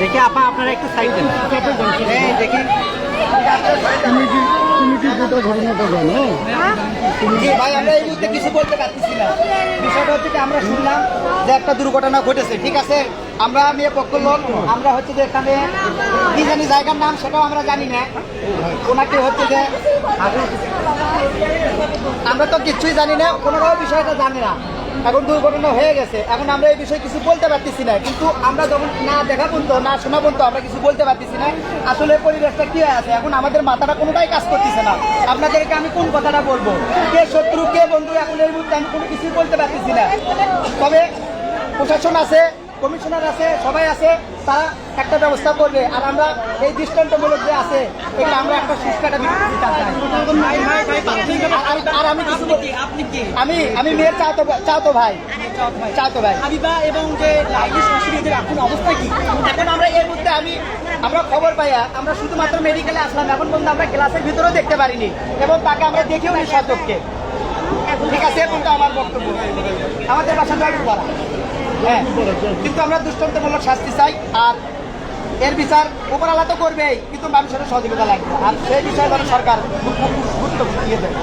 দেখি আপা, আপনারা একটু সাইড দেন। এই দেখি। তুমি কি তুমি কি গোটা ঘটনাটা জানো ভাই, আমরা এই মুহূর্তে কিছু বলতে পারতেছি না। বিষয়টা হচ্ছে আমরা শুনলাম যে একটা দুর্ঘটনা ঘটেছে, ঠিক আছে? আমরা মেয়ে পক্ষ লোক, আমরা হচ্ছে যে এখানে কি জানি জায়গার নাম সেটাও আমরা জানি না। ওনাকে হচ্ছে যে আমরা তো কিছুই জানি না কোনোটাও বিষয়টা জানি না। এখন দুর্ঘটনা হয়ে গেছে। এখন আমরা এই বিষয়ে কিছু বলতে পারতেছি না। কিন্তু আমরা যখন না দেখা পর্যন্ত, না শোনা পর্যন্ত আমরা কিছু বলতে পারতেছি না। আসলে পরিবেশটা কি আছে? এখন আমাদের মাথাটা কোনোটাই কাজ করতেছে না। আপনাদেরকে আমি কোন কথাটা বলব? কে শত্রু, কে বন্ধু? এখন এই মুহূর্তে আমি কোনো কিছুই বলতে পারতেছি না। তবে প্রশাসন আছে কমিশনার আছে সবাই আছে তারা একটা ব্যবস্থা করবে। আর আমরা এই দৃষ্টান্তমূলক যে আছে এটা আমরা একটা সুস্কাটা আর- আমি কিছু আমি আমি মেয়ের চাও তো চাও ভাই। চাও তো ভাই। হাবিবা এবং যে শাশুড়িদের এখন অবস্থা কি? এখন আমরা এই মুহূর্তে আমি আমরা খবর পাইয়া আমরা শুধুমাত্র মেডিকেলে আসলাম। এখন পর্যন্ত আমরা ক্লাসের ভিতরেও দেখতে পারিনি এবং তাকে আমরা দেখেও নি সচককে ঠিক আছে এ তো আমার বক্তব্য। আমাদের বাসা জয়পুরপাড়া হ্যাঁ কিন্তু আমরা দুষ্টান্তমূলক শাস্তি চাই আর এর বিচার উপরালা তো করবেই কিন্তু মানুষের সহযোগিতা লাগবে। আর সেই বিষয়ে যেন সরকার গুরুত্ব দিয়ে দেয়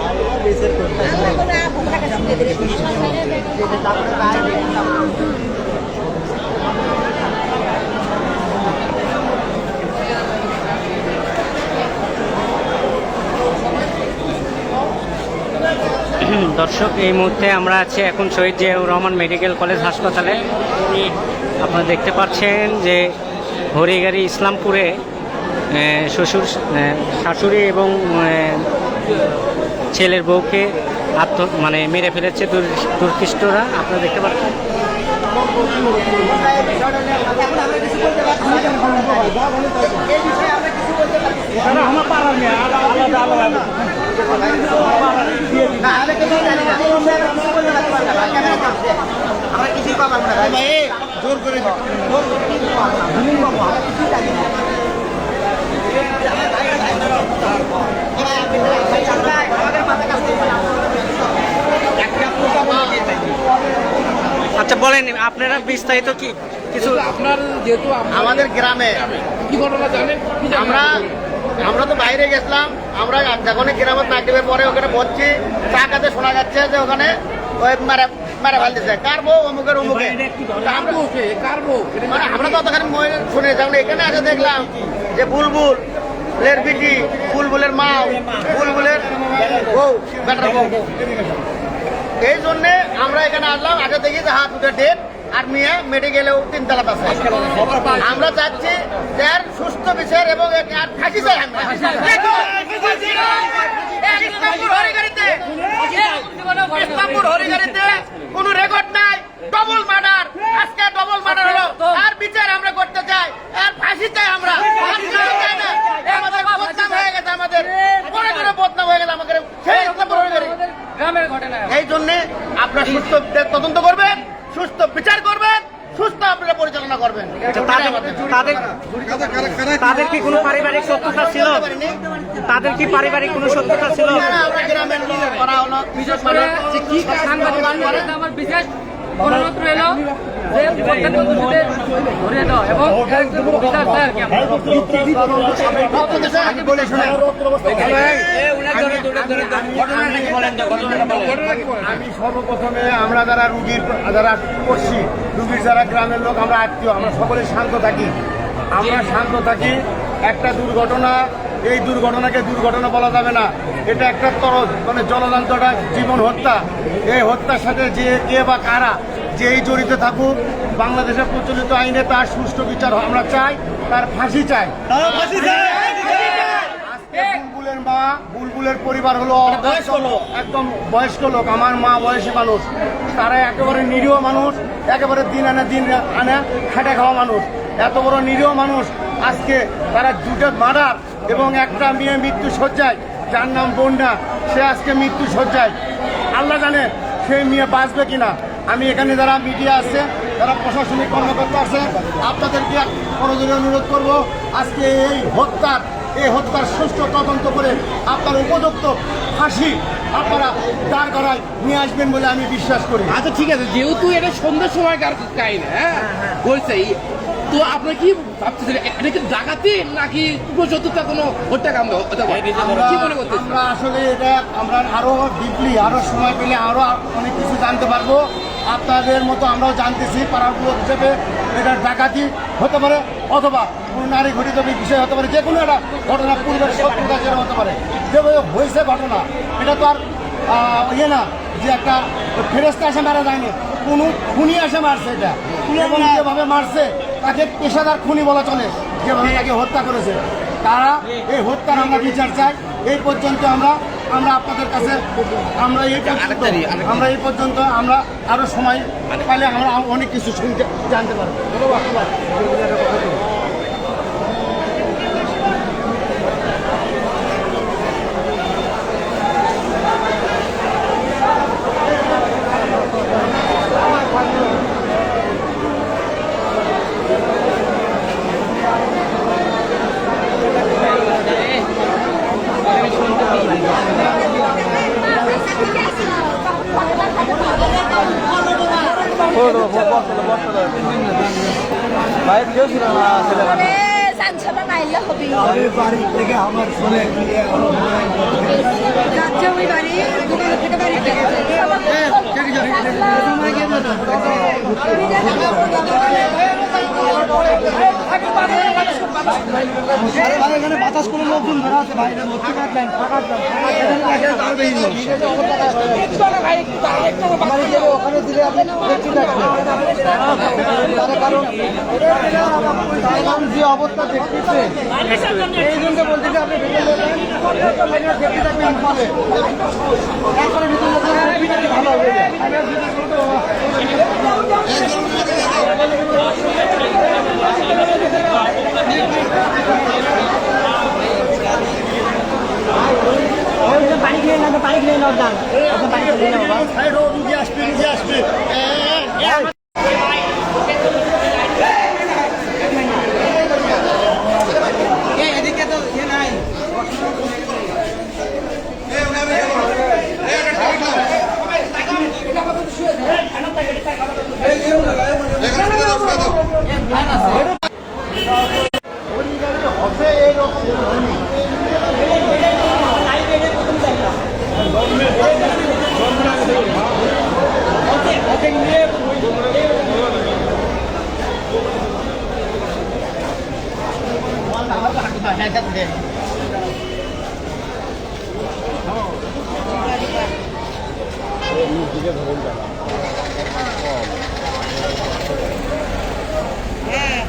দর্শক, এই মুহূর্তে আমরা আছি এখন শহীদ জিয়াউর রহমান মেডিকেল কলেজ হাসপাতালে। আপনারা দেখতে পাচ্ছেন যে হরিগাড়ি ইসলামপুরে শ্বশুর শাশুড়ি এবং ছেলের বউকে আত্ম মানে মেরে ফেলেছে দুর- দুর্কৃষ্টরা আপনারা দেখতে পাচ্ছেন? আমরা না। এই বিষয়ে আমরা কিছুই না। জোর করে। আচ্ছা বলেন আপনারা বিস্তারিত কি কিছু আপনার যেহেতু আমাদের গ্রামে কি ঘটনা জানেন? আমরা আমরা তো বাইরে গেছিলাম আমরা যখন গ্রামে নাকডিপের পরে ওখানে বসছি চা কাতে শোনা যাচ্ছে যে ওখানে ওই মারা মারা ফেলতেছে। কার বউ? অমুকের অমুকে। মানে আমরা তো তখন এখানে দেখলাম যে বুলবুল লের বিটি বুলবুলের মা বুলবুলের বউ বেটার বউ। এই জন্যে আমরা এখানে আসলাম। আগে দেখি যে হাত উঠে ডেট। আর মেয়ে মেডিকেলেও তিনতলা আছে। আমরা চাচ্ছি যে আর সুস্থ বিচার এবং আর ফাঁসি চাই আমরা। কোনো রেকর্ড নাই ডবল মার্ডার আজকে ডবল মার্ডার হলো। আর বিচার আমরা করতে চাই আর ফাঁসি চাই আমরা। আমাদের বদনাম হয়ে গেছে আমাদের। বদনাম হয়ে সেই এই জন্য আপনার সুস্থ তদন্ত করবেন। সুস্থ বিচার করবেন সুস্থ আপনারা পরিচালনা করবেন। তাদের তাদের কি কোনো পারিবারিক সত্যতা ছিল? তাদের কি পারিবারিক কোনো সত্যতা ছিল? আমরা গ্রামের করা? হলো বিশেষ মানুষ বিশেষ অনুরোধ রইল যে প্রত্যেক বন্ধুদের ধরে দাও এবং বিচার আমি সর্বপ্রথমে আমরা যারা রুগীর, যারা করছি রুগীর যারা গ্রামের লোক, আমরা আত্মীয়, আমরা সকলে শান্ত থাকি। আমরা শান্ত থাকি। একটা দুর্ঘটনা এই দুর্ঘটনাকে দুর্ঘটনা বলা যাবে না। এটা একটা তরজ মানে জনযন্ত্রটা জীবন হত্যা। এই হত্যার সাথে যে কে বা কারা যেই জড়িত থাকুক বাংলাদেশের প্রচলিত আইনে তার সুষ্ঠু বিচার আমরা চাই তার ফাঁসি চাই। বুলবুলের মা বুলবুলের পরিবার হলো একদম বয়স্ক লোক আমার মা বয়সী মানুষ। তারা একেবারে নিরীহ মানুষ একেবারে দিন আনে দিন আনে খেটে খাওয়া মানুষ। এত বড় নিরীহ মানুষ আজকে তারা দুটো মার্ডার এবং একটা মেয়ে মৃত্যু সজ্জায়। যার নাম বন্যা সে আজকে মৃত্যু সজ্জায়। আল্লাহ জানে সেই মেয়ে বাঁচবে কিনা। আমি এখানে যারা মিডিয়া আছে যারা প্রশাসনিক কর্মকর্তা আছে আপনাদেরকে করজোরে অনুরোধ করব আজকে এই হত্যার এই হত্যার সুষ্ঠু তদন্ত করে আপনার উপযুক্ত ফাঁসি আপনারা দাঁড় করায় নিয়ে আসবেন বলে আমি বিশ্বাস করি। আচ্ছা ঠিক আছে যেহেতু এটা সন্ধ্যার সময় কাহিনী হ্যাঁ? বলছে তো আপনার কি ভাবতেছেন এটা কি ডাকাতি নাকি উপযুক্ততা কোনো হত্যাকাণ্ড হতে পারে কি মনে করতেছেন? আমরা আসলে এটা আমরা আরও ডিপলি আরও সময় পেলে আরও অনেক কিছু জানতে পারব। আপনাদের মতো আমরাও জানতেছি পাড়ার লোক হিসেবে এটা ডাকাতি হতে পারে অথবা কোনো নারী ঘটিত বিষয় হতে পারে যে কোনো একটা ঘটনা পূর্বের শত্রুতা যেটা হতে পারে। যেভাবে হয়েছে ঘটনা এটা তো আর ইয়ে না যে একটা ফেরেস্তা এসে মারা যায়নি কোনো খুনি এসে মারছে এটা। যেভাবে মারছে তাকে পেশাদার খুনি বলা চলে যেভাবে তাকে হত্যা করেছে। তারা এই হত্যার আমরা বিচার চাই। এই পর্যন্ত আমরা আমরা আপনাদের কাছে আমরা এই পর্যন্ত আমরা এই পর্যন্ত আমরা আরও সময় পাইলে আমরা অনেক কিছু শুনতে জানতে পারব। মানে সানসাটা নাইলে হবে বাড়ি থেকে আমার ছেলে যাচ্ছে ওই বাড়ি দোকান থেকে বাড়ি এখানে বাতাস কোনো লোকজন ধরা আছে বাইরে ওখানে দিলে আপনি কারণ যে অবস্থা দেখতেছে এই জন্য বলতে আপনি ভিতরে থাকবেন পাবে ভিতরে ভালো হবে দাম নেব রুগী আসবে রুগী আসবে হ্যাঁ